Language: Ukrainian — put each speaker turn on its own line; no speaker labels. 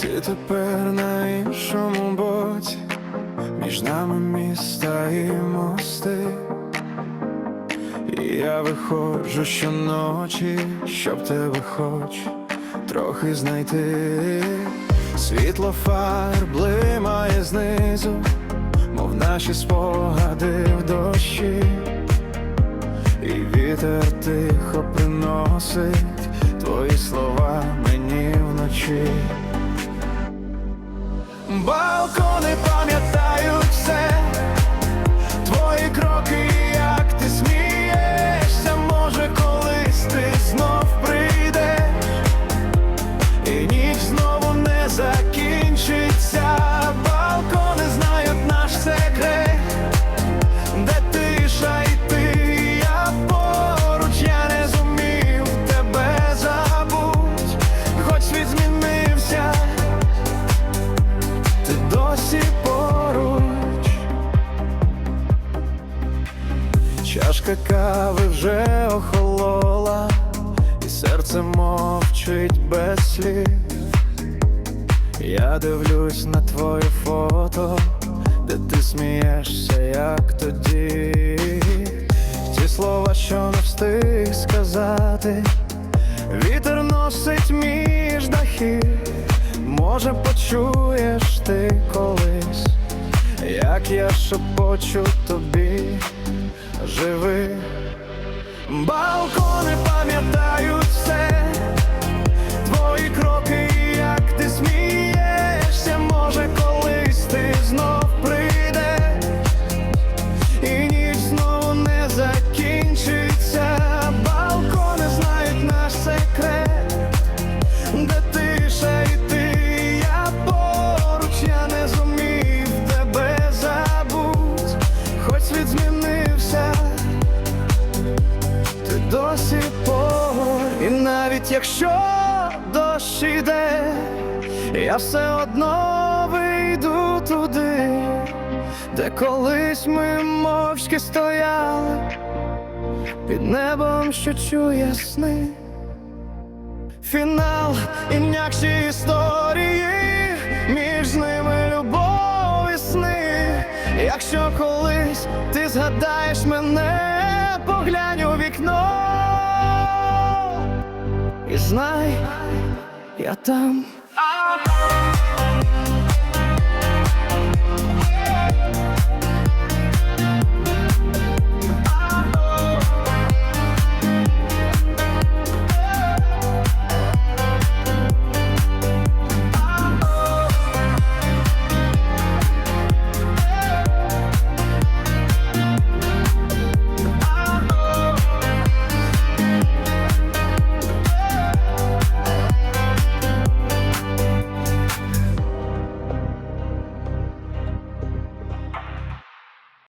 Ти тепер на іншому боці, між нами міста і мости. І я виходжу щоночі, щоб тебе хоч трохи знайти. Світло фар блимає знизу, мов наші спогади в дощі, і вітер тихо приносить твої слова мені вночі. Балкони чашка кави вже охолола, і серце мовчить без слів. Я дивлюсь на твоє фото, де ти смієшся, як тоді. Ті слова, що не встиг сказати, вітер носить між дахів. Може, почуєш ти колись, як я шепочу тобі, Балкони досі поруч, і навіть якщо дощ іде, я все одно вийду туди, де колись ми мовчки стояли під небом, що чує сни. Фінал інакші історії, між ними любов і сни. Якщо колись ти згадаєш мене, поглянь у вікно і знай, я там.